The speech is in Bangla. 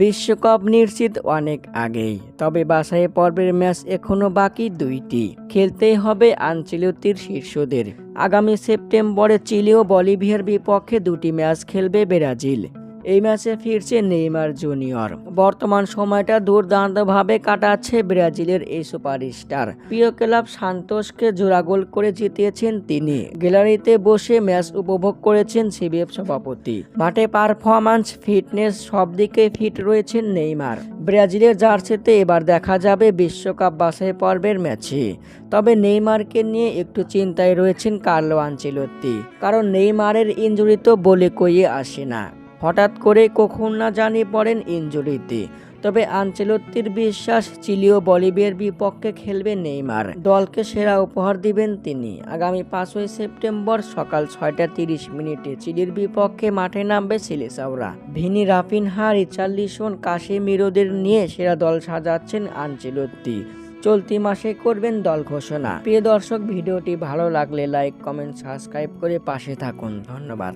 বিশ্বকাপ নিশ্চিত অনেক আগেই, তবে বাসায় পর্বের ম্যাচ এখনও বাকি দুইটি। খেলতেই হবে আঞ্চলিকতির শীর্ষদের। আগামী সেপ্টেম্বরে চিলি ও বলিভিয়ার বিপক্ষে দুটি ম্যাচ খেলবে ব্রাজিল। এই ম্যাচে ফিরছে নেইমার জুনিয়র। বর্তমান সময়টা দুর্দান্তভাবে কাটাচ্ছে ব্রাজিলের এই সুপারস্টার। প্রিয় ক্লাব সান্তোসকে জোড়া গোল করে জিতিয়েছেন তিনি। গ্যালারিতে বসে ম্যাচ উপভোগ করেছেন সিবিএফ সভাপতি। মাঠে পারফরম্যান্স, ফিটনেস সব দিকে ফিট রয়েছেন নেইমার। ব্রাজিলের জার্সিতে এবার দেখা যাবে বিশ্বকাপ বাছাই পর্বের ম্যাচে। তবে নেইমারকে নিয়ে একটু চিন্তায় রয়েছেন কার্লো আঞ্চেলত্তি। কারণ নেইমারের ইঞ্জুরি তো বলে কইয়ে আসে না। হঠাৎ করে কখন না জানি পড়েন ইঞ্জুরিতে তবে আঞ্চেলত্তির বিশ্বাস, চিলিও বলিভিয়ার বিপক্ষে খেলবে নেইমার। দলকে সেরা উপহার দিবেন তিনি। আগামী পাঁচই সেপ্টেম্বর সকাল ছয়টা তিরিশ মিনিটে চিলির বিপক্ষে মাঠে নামবে সিলেসাওরা ভিনি রাফিনহা, রিচার্লিসন কাশিমিরোদের নিয়ে সেরা দল সাজাচ্ছেন আঞ্চেলত্তি চলতি মাসে করবেন দল ঘোষণা। প্রিয় দর্শক, ভিডিওটি ভালো লাগলে লাইক, কমেন্ট, সাবস্ক্রাইব করে পাশে থাকুন। ধন্যবাদ।